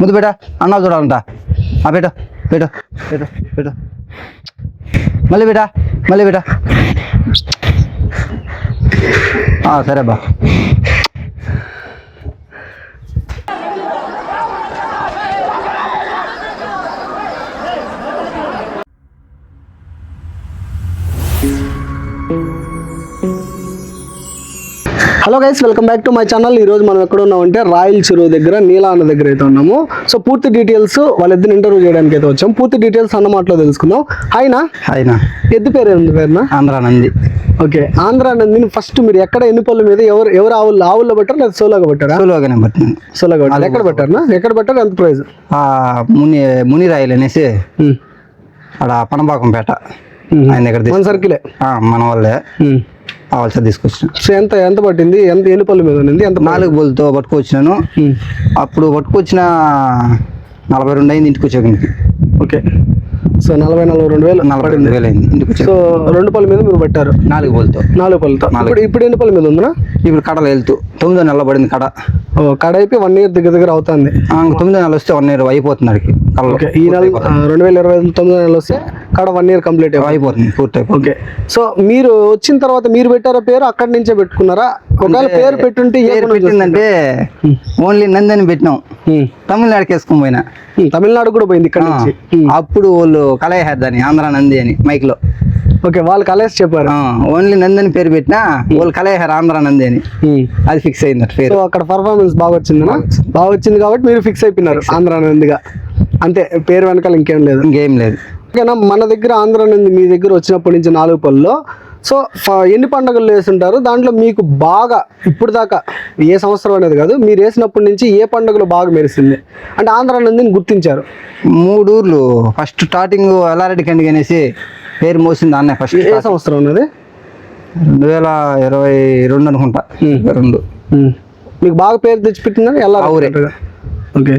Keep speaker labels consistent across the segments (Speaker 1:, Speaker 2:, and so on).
Speaker 1: ముందు బేట అన్నా చూడాలంట. ఆ బేట బేట బేట బేట మళ్ళీ బేట మళ్ళీ బేట ఆ, సరే బా
Speaker 2: hello guys welcome back to my channel ఈ రోజు మనం ఎక్కడ ఉన్నామంటే రాయల్ చెరువు దగ్గర నీలాన్న దగ్గర అయితే ఉన్నాము. సో పూర్తి డీటెయిల్స్ వాళ్ళిద్దరు ఇంటర్వ్యూ చేయడానికి అయితే వచ్చాం. పూర్తి డీటెయిల్స్ అన్న మాటలో తెలుసుకుందాం. అయినా
Speaker 1: అయినా
Speaker 2: ఎద్దు పేరు ఏంది పేరునా
Speaker 1: ఆంధ్ర నంది.
Speaker 2: ఓకే ఆంధ్ర నందిని ఫస్ట్ మీరు ఎక్కడ ఎన్ని పళ్ళ మీద ఎవరు ఎవరు ఆవులు ఆవుల్లో పెట్టారు లేదా సోలోగా పెట్టారా?
Speaker 1: సోలోగానే పట్టినాను.
Speaker 2: సోలోగా పెట్టారు? ఎక్కడ పెట్టారు ఎక్కడ పెట్టారు? ఎంత ప్రైజ్
Speaker 1: ముని ముని రాయలు అనేసి ఆడ పనబాకంపేట ఆయన దగ్గర
Speaker 2: మన సర్కిలే
Speaker 1: మన వాళ్ళే. కావాల్సి తీసుకొచ్చిన.
Speaker 2: సో ఎంత ఎంత పట్టింది? ఎంత ఎన్ని పళ్ళ మీద ఉంది ఎంత
Speaker 1: నాలుగు బోల్తో పట్టుకొచ్చినాను. అప్పుడు పట్టుకొచ్చిన నలభై రెండు అయింది ఇంటికి వచ్చాక
Speaker 2: ఓకే. సో నలభై నలభై రెండు వేలు
Speaker 1: నలభై రెండు వేలు అయింది
Speaker 2: సో రెండు పళ్ళ మీద మీరు పెట్టారు.
Speaker 1: నాలుగు బోల్తో
Speaker 2: నాలుగు పళ్ళతో. ఇప్పుడు ఇప్పుడు ఎన్ని పళ్ళ మీద ఉందా
Speaker 1: ఇప్పుడు కడలో వెళ్తూ తొమ్మిదో నెల పడింది కడ.
Speaker 2: ఓ కడ అయిపోయి వన్ ఇయర్ దగ్గర దగ్గర అవుతుంది.
Speaker 1: తొమ్మిదో నెల వస్తే వన్ ఇయర్ అయిపోతుంది
Speaker 2: ఓకే ఈ నెల రెండు వేల ఇరవై తొమ్మిది నెలలు వస్తే కడ వన్ ఇయర్ కంప్లీట్
Speaker 1: అయిపోతుంది. పూర్తి
Speaker 2: ఓకే సో మీరు వచ్చిన తర్వాత మీరు పెట్టారా పేరు అక్కడి నుంచే పెట్టుకున్నారా? ఒకవేళ పేరు పెట్టుంటే
Speaker 1: పేరు పెట్టిందంటే ఓన్లీ నందని పెట్టినాం. తమిళనాడుకి వేసుకొని పోయినా.
Speaker 2: తమిళనాడు కూడా పోయింది ఇక్కడ నుంచి.
Speaker 1: అప్పుడు వాళ్ళు కలయహద్దని ఆంధ్ర నంది అని మైక్లో
Speaker 2: ఓకే వాళ్ళు కలేసి చెప్పారు.
Speaker 1: ఓన్లీ నందని పేరు పెట్టినా వాళ్ళు కలయహారు ఆంధ్ర నంది అని. అది ఫిక్స్ అయింది పేరు.
Speaker 2: అక్కడ పర్ఫార్మెన్స్ బాగా వచ్చింది బాగా వచ్చింది. కాబట్టి మీరు ఫిక్స్ అయిపోయినారు ఆంధ్ర నందిగా. అంతే పేరు వెనకాల ఇంకేం లేదు.
Speaker 1: ఇంకేం లేదు.
Speaker 2: ఓకేనా మన దగ్గర ఆంధ్ర నుండి మీ దగ్గర వచ్చినప్పటి నుంచి నాలుగు పళ్ళలో సో ఎన్ని పండుగలు వేస్తుంటారు దాంట్లో మీకు బాగా ఇప్పుడు దాకా ఏ సంవత్సరం అనేది కాదు మీరు వేసినప్పటి నుంచి ఏ పండుగలు బాగా మెరిసింది? అంటే ఆంధ్ర నందిని గుర్తించారు.
Speaker 1: మూడు ఊర్లు. ఫస్ట్ స్టార్టింగ్ ఎల్లారెడ్డి కండి అనేసి పేరు మోసింది అన్న ఫస్ట్
Speaker 2: ఏ సంవత్సరం అనేది
Speaker 1: రెండు వేల ఇరవై రెండు అనుకుంటా. రెండు.
Speaker 2: మీకు బాగా పేరు తెచ్చిపెట్టిందని ఎలా. ఓకే.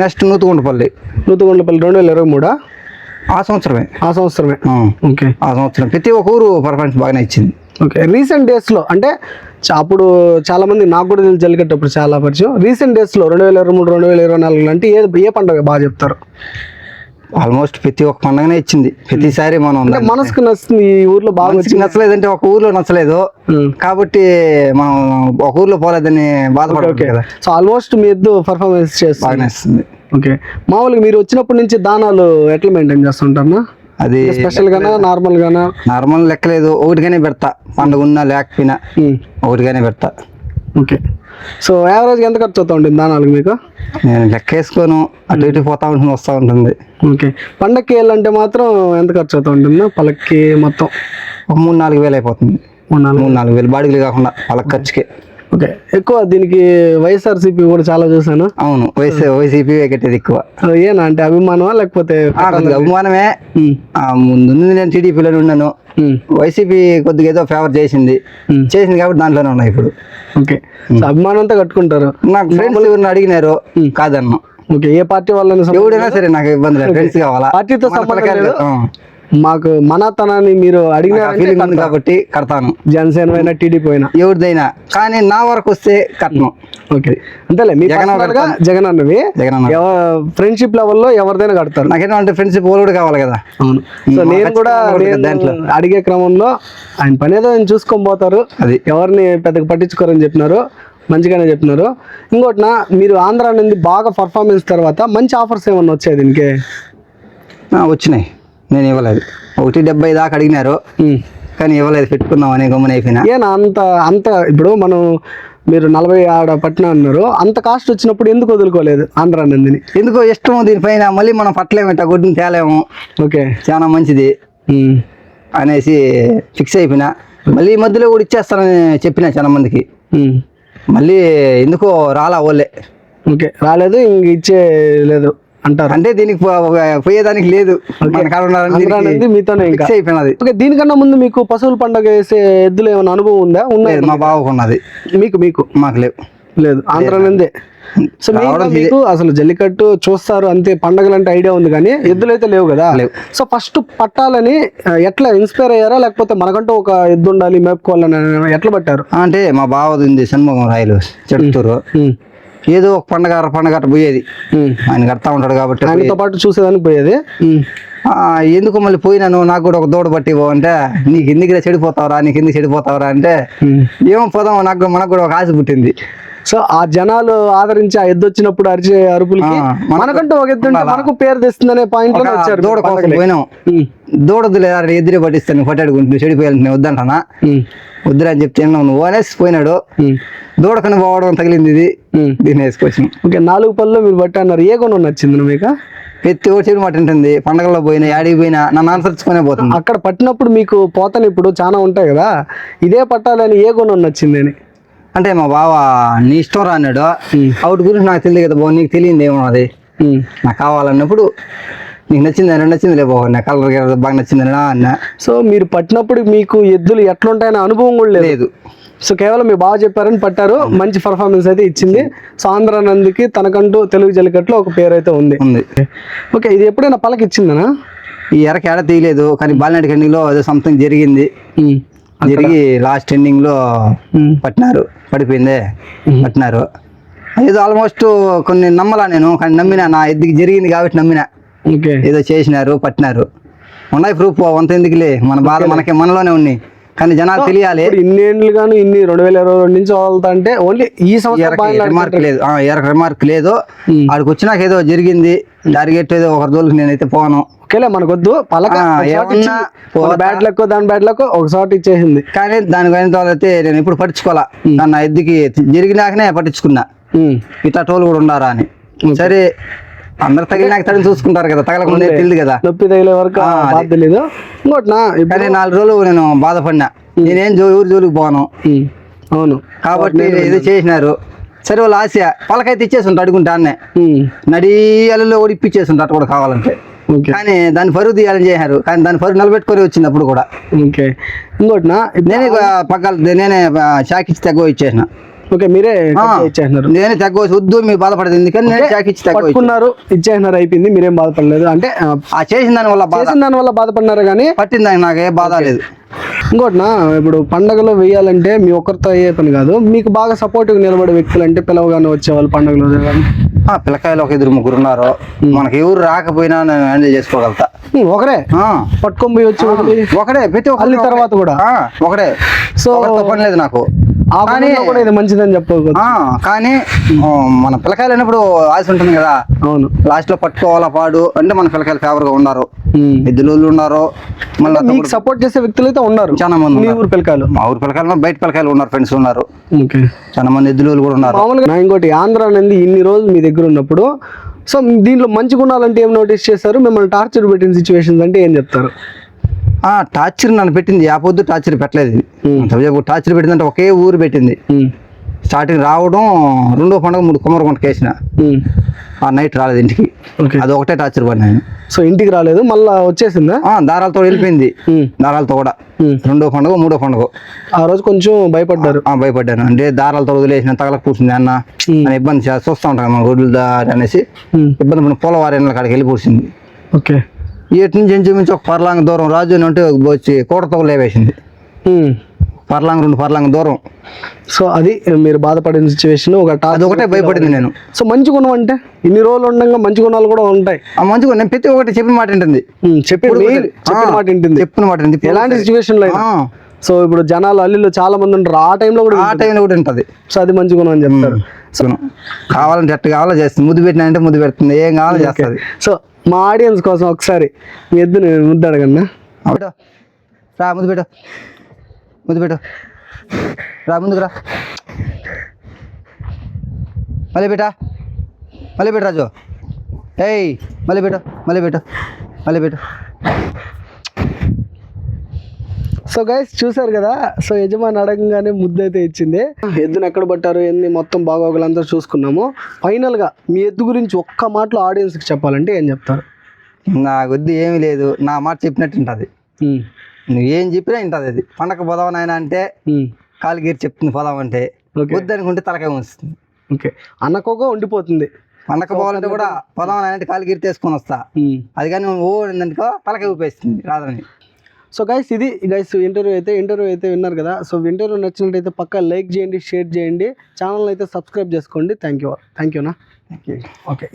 Speaker 1: నెక్స్ట్ నూతుగుంటపల్లి
Speaker 2: నూతుగొండపల్లి రెండు వేల ఇరవై మూడా?
Speaker 1: ఆ సంవత్సరమే.
Speaker 2: ఆ సంవత్సరమే. ఓకే.
Speaker 1: ఆ సంవత్సరం ప్రతి ఒక్క ఊరు పర్ఫార్మెన్స్ బాగానే ఇచ్చింది.
Speaker 2: ఓకే. రీసెంట్ డేస్లో అంటే అప్పుడు చాలా మంది నాకు కూడా తెలిసి జల్లికట్టప్పుడు చాలా పరిచయం. రీసెంట్ డేస్లో రెండు వేల ఇరవై మూడు రెండు వేల ఇరవై నాలుగు అంటే ఏ ఏ పండుగ బాగా చెప్తారు?
Speaker 1: ఆల్మోస్ట్ ప్రతి ఒక్క పండగనే ఇచ్చింది. ప్రతిసారి మనం
Speaker 2: మనసుకు నచ్చింది ఈ ఊర్లో బాగా
Speaker 1: నచ్చలేదంటే ఒక ఊర్లో నచ్చలేదు. కాబట్టి మనం ఒక ఊర్లో పోలేదని బాధపడదు కదా.
Speaker 2: సో ఆల్మోస్ట్ మీ ఎద్దు పర్ఫార్మెన్స్ చేస్తారు
Speaker 1: బాగానే
Speaker 2: ఓకే. మామూలుగా మీరు వచ్చినప్పటి నుంచి దానాలు ఎట్లా మెయింటైన్ చేస్తుంటారా
Speaker 1: అది
Speaker 2: స్పెషల్ గానా నార్మల్ గానా?
Speaker 1: నార్మల్ లెక్కలేదు. ఒకటిగానే పెడతా. పండుగ ఉన్నా లేకపోయినా. ఒకటిగానే పెడతా.
Speaker 2: ఓకే. సో యావరేజ్గా ఎంత ఖర్చు అవుతా ఉంటుంది దానాలకు మీకు?
Speaker 1: నేను లెక్క వేసుకోను. అటు ఇటు పోతా ఉంటుంది వస్తూ ఉంటుంది.
Speaker 2: ఓకే. పండక్కి వెళ్ళాలంటే మాత్రం ఎంత ఖర్చు అవుతా ఉంటుంది పలక్కి మొత్తం?
Speaker 1: ఒక మూడు నాలుగు వేలు అయిపోతుంది.
Speaker 2: మూడు నాలుగు
Speaker 1: మూడు నాలుగు వేలు బాడిగలు కాకుండా వాళ్ళ ఖర్చుకే.
Speaker 2: ఓకే. ఎక్కువ దీనికి వైఎస్ఆర్సీపీ కూడా చాలా చూసాను
Speaker 1: అవును వైసీ వైసీపీ కట్టేది ఎక్కువ.
Speaker 2: ఏనా? అంటే అభిమానమా లేకపోతే
Speaker 1: అభిమానమే. ముందు నేను టీడీపీలోనే ఉన్నాను. వైసీపీ కొద్దిగా ఏదో ఫేవర్ చేసింది. చేసింది కాబట్టి దాంట్లోనే ఉన్నా ఇప్పుడు.
Speaker 2: ఓకే. సో అభిమానంతో కట్టుకుంటారు.
Speaker 1: నాకు ఫ్రెండ్స్ ఎవరిని అడిగినారు కాదన్నా.
Speaker 2: ఓకే. ఏ పార్టీ వాళ్ళని
Speaker 1: ఎవడైనా సరే నాకు ఇబ్బంది లేదు. ఫ్రెండ్స్ కావాలా?
Speaker 2: పార్టీతో సంబంధం మాకు మనతనాన్ని మీరు అడిగిన
Speaker 1: ఫీలింగ్ ఉంది కాబట్టి కడతాను.
Speaker 2: జనసేన అయినా టీడీపీ అయినా.
Speaker 1: ఎవరిదైనా. కానీ నా వరకు వస్తే కట్నం.
Speaker 2: ఓకే. అంతేలే మీ
Speaker 1: జగన్
Speaker 2: అన్నవి.
Speaker 1: జగన్
Speaker 2: ఫ్రెండ్షిప్ లెవెల్లో ఎవరిదైనా కడతారు.
Speaker 1: నాకేంటో అంటే ఫ్రెండ్షిప్ కూడా కావాలి కదా.
Speaker 2: అవును. సో నేను కూడా
Speaker 1: దాంట్లో.
Speaker 2: అడిగే క్రమంలో ఆయన పని ఏదో ఆయన చూసుకొని పోతారు.
Speaker 1: అది.
Speaker 2: ఎవరిని పెద్దగా పట్టించుకోరని చెప్పినారు. మంచిగానే చెప్పినారు. ఇంకోటి నా మీరు ఆంధ్ర నుండి బాగా పర్ఫార్మెన్స్ తర్వాత మంచి ఆఫర్స్ ఏమన్నా వచ్చాయి దీనికి?
Speaker 1: వచ్చినాయి. నేను ఇవ్వలేదు. ఒకటి డెబ్బై దాకా అడిగినారు. కానీ ఇవ్వలేదు పెట్టుకుందాం అనే గమ్మున అయిపోయినా.
Speaker 2: ఏనా అంత అంత ఇప్పుడు మనం మీరు నలభై ఆడ పట్టిన అన్నారు. అంత కాస్ట్ వచ్చినప్పుడు ఎందుకు వదులుకోలేదు ఆంధ్ర నందిని?
Speaker 1: ఎందుకో ఇష్టం దీనిపైన మళ్ళీ మనం పట్టలేమట గుడ్డిని తేలేము.
Speaker 2: ఓకే.
Speaker 1: చాలా మంచిది. అనేసి ఫిక్స్ అయిపోయినా. మళ్ళీ మధ్యలో కూడా ఇచ్చేస్తానని చెప్పిన చాలా మందికి. మళ్ళీ ఎందుకో రాలా ఓలే.
Speaker 2: ఓకే. రాలేదు ఇంక ఇచ్చే లేదు. అంటారు.
Speaker 1: అంటే దీనికి పోయేదానికి లేదు.
Speaker 2: ఓకే. దీనికన్నా ముందు మీకు పశువుల పండగ వేసే ఎద్దులు ఏమైనా అనుభవం ఉందా? ఉన్నాయి
Speaker 1: మా బావకున్నది
Speaker 2: మీకు మీకు?
Speaker 1: మాకు లేవు.
Speaker 2: లేదు ఆంధ్ర నుండే. సో మీకు అసలు జల్లికట్టు చూస్తారు అంతే పండగలు అంటే ఐడియా ఉంది కానీ ఎద్దులు అయితే లేవు కదా?
Speaker 1: లేవు.
Speaker 2: సో ఫస్ట్ పట్టాలని ఎట్లా ఇన్స్పైర్ అయ్యారా? లేకపోతే మనకంటూ ఒక ఎద్దు ఉండాలి మేపుకోవాలని ఎట్లా పట్టారు?
Speaker 1: అంటే మా బావది ఉంది షణ్ముఖం రాయలు చెడుతూరు ఏదో ఒక పండగ పండగ అట్ట పోయేది. ఆయన కడతా ఉంటాడు కాబట్టి
Speaker 2: ఆయనతో పాటు చూసేదానికి పోయేది?
Speaker 1: ఎందుకు మళ్ళీ పోయినాను? నాకు కూడా ఒక దూడ పట్టి అంటే నీకు ఎందుకు చెడిపోతావరా? నీకు ఎందుకు చెడిపోతావరా అంటే. ఏమో పోదాం నాకు మనకు కూడా ఒక ఆశ పుట్టింది.
Speaker 2: సో ఆ జనాలు ఆదరించి ఆ ఎద్దు వచ్చినప్పుడు అరిచే అరుపులకి
Speaker 1: మనకు
Speaker 2: మనకంటూ ఒక ఎద్దు మనకు పేరు తెస్తుందనే
Speaker 1: పాయింట్లో
Speaker 2: వచ్చారు
Speaker 1: దూడ కోసం
Speaker 2: పండగలే.
Speaker 1: పోయినాం. దూడదులే ఎదురే పట్టిస్తాను పట్టాడుకుంటుంది చెడిపోయాలి నేను వద్దంటానా. వద్దురా అని చెప్తే నువ్వు అనేసి పోయినాడు. దూడకని పోవడం తగిలింది ఇది. దీన్ని వేసుకొచ్చిన
Speaker 2: ఓకే నాలుగు పళ్ళు మీరు బట్టి అన్నారు ఏ గుణం నచ్చింది మీకు
Speaker 1: పెత్తి ఒకటి చెడు మాట ఉంటుంది పండగల్లో పోయినా యాడికి పోయినా నన్ను అనుసరించుకునే పోతుంది.
Speaker 2: అక్కడ పట్టినప్పుడు మీకు పోతని ఇప్పుడు చాలా ఉంటాయి కదా. ఇదే పట్టాలని ఏ గుణం నచ్చింది అని?
Speaker 1: అంటే మా బావ నీ ఇష్టం రా అన్నాడు. అవుట్ గురించి నాకు తెలియదు కదా బావ నీకు తెలియదు ఏమో అది.
Speaker 2: ఉమ్.
Speaker 1: నాకు కావాలన్నప్పుడు నీకు నచ్చింది అని నచ్చింది లే బావ నా కలర్ బాగా నచ్చింది అన్న.
Speaker 2: సో మీరు పట్టినప్పుడు మీకు ఎద్దులు ఎట్లుంటాయనే అనుభవం కూడా లేదు. సో కేవలం మీరు బాగా చెప్పారని పట్టారు మంచి పర్ఫార్మెన్స్ అయితే ఇచ్చింది. సో ఆంధ్ర నందికి తనకంటూ తెలుగు జల్లికట్లో ఒక పేరు అయితే ఉంది.
Speaker 1: ఉంది.
Speaker 2: ఓకే ఇది ఎప్పుడైనా పలక ఇచ్చిందనా?
Speaker 1: ఈ ఎరక ఎడ తీయలేదు కానీ బాలినాటి ఎండింగ్లో ఏదో సంథింగ్ జరిగింది. జరిగి లాస్ట్
Speaker 2: ఎండింగ్లో.
Speaker 1: పట్టినారు. పడిపోయిందే. పట్టినారు. ఏదో ఆల్మోస్ట్ కొన్ని నమ్మలా నేను కానీ నమ్మినా నా ఎద్దుకి జరిగింది కాబట్టి నమ్మినా. ఏదో చేసినారు పట్టినారు. ఉన్నాయి ప్రూఫ్ వంత ఎందుకులే? మన బాధ మనకి మనలోనే ఉన్నాయి. కానీ జనాలు తెలియాలి.
Speaker 2: ఇప్పుడు ఇన్నేళ్ళు గాను ఇన్ని రెండు వేల ఇరవై రెండు నుంచి అంటే ఓన్లీ ఈ సంవత్సరం
Speaker 1: రిమార్క్ లేదు. ఎరక రిమార్క్ లేదు. ఆడికి వచ్చినాక ఏదో జరిగింది. ఏదో ఒక రోజుకి నేనైతే పోను.
Speaker 2: ఓకేలే మనకొద్దు. పలక బ్యాట్ లెక్కో దాని బ్యాట్ లెక్కో ఒక షాట్ ఇచ్చేసింది.
Speaker 1: కానీ దాని గురించి అయితే నేను ఇప్పుడు పట్టించుకోవాలా నా ఎద్దుకి జరిగినాకనే పట్టించుకున్నా. ఇట్లా టోల్ కూడా ఉండారా అని. సరే. అందరు తగిలినాక తగిలి చూసుకుంటారు కదా తగలకుండా తెలియదు కదా.
Speaker 2: నొప్పి తగిలే వరకు
Speaker 1: ఆ,
Speaker 2: బాధ తెలీదు. ఇంకోటి నా ఇప్పుడు
Speaker 1: కానీ నాలుగు రోజులు నేను బాధపడినా. నేనేం ఊరి జోలికి పోను.
Speaker 2: అవును.
Speaker 1: కాబట్టి ఇది చేసినారు. సరే వాళ్ళు ఆశ. పలకైతే ఇచ్చేసి అడుగుంటా అన్నే. నడి అల్లులో కూడా ఇప్పించేసి అట్ట కూడా కావాలంటే. కానీ దాని పరుగు తీయాలని చేశారు. కానీ దాని పరుగు నిలబెట్టుకొని వచ్చింది అప్పుడు కూడా.
Speaker 2: ఓకే. ఇంకోటి నా ఇప్పుడు-
Speaker 1: నేనే పక్కల నేనే షాక్ ఇచ్చి తగ్గ ఇచ్చేసిన.
Speaker 2: ఓకే మీరే
Speaker 1: ఆ,
Speaker 2: ఇచ్చేసినారు
Speaker 1: నేనే తగ్గ వద్దు మీరు బాధపడదు ఎందుకని నేను ఇచ్చి
Speaker 2: పట్టుకున్నారు ఇచ్చేసినారు అయిపోయింది మీరేం బాధపడలేదు. అంటే ఆ,
Speaker 1: చేసిన దాని వల్ల బాధ.
Speaker 2: చేసిన దాని వల్ల బాధపడినారు కానీ
Speaker 1: పట్టింది నాకు ఏ బాధ లేదు.
Speaker 2: ఇంకోటి నా ఇప్పుడు పండగలో వేయాలంటే మీ ఒక్కరితో అయ్యే పని కాదు మీకు బాగా సపోర్ట్గా నిలబడే వ్యక్తులు అంటే పిలవగానే వచ్చేవాళ్ళు పండగలో
Speaker 1: పిల్లకాయలు ఒక ఇద్దరు ముగ్గురు ఉన్నారు మనకి ఎవరు రాకపోయినా నేను హ్యాండిల్ చేసుకోగలుగుతా.
Speaker 2: ఒకరే? పట్టుకొని పోయి వచ్చి
Speaker 1: ఒకడే ప్రతి ఒక్కరు
Speaker 2: తర్వాత కూడా?
Speaker 1: ఆ, ఒకడే.
Speaker 2: సో
Speaker 1: పని లేదు నాకు.
Speaker 2: కూడా ఇది మంచిదని
Speaker 1: ఆ, కానీ మన పిల్లకాయలు అయినప్పుడు ఆశ ఉంటుంది కదా.
Speaker 2: అవును.
Speaker 1: లాస్ట్లో పట్టుకోవాలా పాడు అంటే మన పిల్లకాయలు ఫేవర్గా ఉన్నారు. ఇద్దరు ఉన్నారు. మళ్ళీ
Speaker 2: మీకు సపోర్ట్ చేసే వ్యక్తులు అయితే ఉన్నారు.
Speaker 1: చాలా మంది
Speaker 2: మీ. ఊరు పిల్లకాయలు.
Speaker 1: మా ఊరు పిల్లకాయలు బయట పిల్లకాయలు ఉన్నారు ఫ్రెండ్స్ ఉన్నారు. చాలా మంది ఎద్దులు కూడా ఉన్నారు.
Speaker 2: మామూలుగా ఇంకోటి ఆంధ్ర అనేది ఇన్ని రోజులు మీ దగ్గర ఉన్నప్పుడు సో దీంట్లో మంచి గుణాలు అంటే ఏం నోటీస్ చేశారు? మిమ్మల్ని టార్చర్ పెట్టిన సిచ్యువేషన్స్ అంటే ఏం చెప్తారు?
Speaker 1: టార్చర్ నన్ను పెట్టింది. ఆ పొద్దు టార్చర్ పెట్టలేదు. టార్చర్ పెట్టిందంటే ఒకే ఊరు పెట్టింది. స్టార్టింగ్ రావడం రెండో పండుగ మూడు కుమ్మరగుంటకి వేసిన
Speaker 2: ఉమ్.
Speaker 1: ఆ నైట్ రాలేదు ఇంటికి. అది ఒకటే టార్చర్ పడినా నేను.
Speaker 2: సో ఇంటికి రాలేదు మళ్ళా వచ్చేసిందా?
Speaker 1: దారాలతో వెళ్ళిపోయింది. దారాలతో కూడా. రెండో పండుగ మూడో పండుగ.
Speaker 2: ఆ రోజు కొంచెం భయపడ్డారు.
Speaker 1: ఆ, భయపడ్డాను. అంటే దారాలతో వదిలేసిన తగల కూర్చుంది అన్న. ఇబ్బంది చూస్తూ ఉంటాను మన రోడ్లు దారి అనేసి. ఇబ్బంది పడిన పోలవారి కాడికి వెళ్ళి కూర్చుంది.
Speaker 2: ఓకే.
Speaker 1: ఇటు నుంచి ఇంచుమించు ఒక పర్లాంగ దూరం. రాజు అని ఉంటే వచ్చి కూడతో లేవేసింది. పర్లాంగ రెండు పర్లాంగ దూరం.
Speaker 2: సో అది మీరు బాధపడిన సిచ్యువేషన్ ఒక
Speaker 1: అది ఒకటే భయపడింది నేను.
Speaker 2: సో మంచి గుణం అంటే ఇన్ని రోజులు ఉండగా మంచి గుణాలు కూడా ఉంటాయి.
Speaker 1: ఆ మంచిగా నేను ప్రతి ఒక్కటి చెప్పిన మాట వింటుంది.
Speaker 2: ఉమ్, చెప్పి మీరు చెప్పిన మాట వింటుంది.
Speaker 1: చెప్పిన మాట వింటుంది.
Speaker 2: ఎలాంటి సిచ్యువేషన్లో అయినా.
Speaker 1: ఆ,
Speaker 2: సో ఇప్పుడు జనాలు అల్లిలో చాలా మంది ఉంటారు. ఆ టైంలో కూడా
Speaker 1: ఆ టైంలో కూడా ఉంటుంది
Speaker 2: సో అది మంచి గుణం అని చెప్తారు.
Speaker 1: సుగుణం. కావాలంటే ఎట్ట కావాలో చేస్తుంది. ముద్దు పెట్టినా అంటే ముద్దు పెడుతుంది. ఏం కావాలో చేస్తుంది.
Speaker 2: సో మా ఆడియన్స్ కోసం ఒకసారి మీ ఎద్దుని ముద్దు అడగన్నా
Speaker 1: పెట్టు రా ముందు పెట్టు. ముందు పెట్టు. రా ముందుకు రా. మళ్ళీ పెట్టా. మళ్ళీ పెట్టు రాజు. ఏయ్ మళ్ళీ పెట్టు మళ్ళీ పెట్టు మళ్ళీ పెట్టు.
Speaker 2: సో గైస్ చూసారు కదా? సో యజమాని అడగంగానే ముద్దు అయితే ఇచ్చింది. ఎద్దును ఎక్కడ పట్టారు? ఎన్ని మొత్తం బాగోగులంతా చూసుకున్నాము. ఫైనల్గా మీ ఎద్దు గురించి ఒక్క మాటలో ఆడియన్స్కి చెప్పాలంటే ఏం చెప్తారు?
Speaker 1: నా కొద్ది ఏమీ లేదు. నా మాట చెప్పినట్టు ఉంటుంది నువ్వు ఏం చెప్పినా వింటుంది అది. పండగ పోదాం నాయన అంటే
Speaker 2: ఉమ్,
Speaker 1: కాలుగీరి చెప్తుంది పోదాం అంటే.
Speaker 2: ఓకే.
Speaker 1: వద్దనుకుంటే తలకాయ ఉంచుతుంది
Speaker 2: ఓకే. అన్నకోగా ఉండిపోతుంది.
Speaker 1: పండగ పోవాలంటే కూడా నాయన అంటే కాలుగీరి తీసుకొని వస్తా. అది కానీ ఓ ఏందనుకో తలకాయ ఊపేస్తుంది. రాదని.
Speaker 2: సో గైస్ ఇది గైస్ ఇంటర్వ్యూ అయితే ఇంటర్వ్యూ అయితే విన్నారు కదా. సో ఇంటర్వ్యూ నచ్చినట్టయితే పక్కా లైక్ చేయండి షేర్ చేయండి. ఛానల్ అయితే సబ్స్క్రైబ్ చేసుకోండి. థ్యాంక్ యూ థ్యాంక్ యూనా ఓకే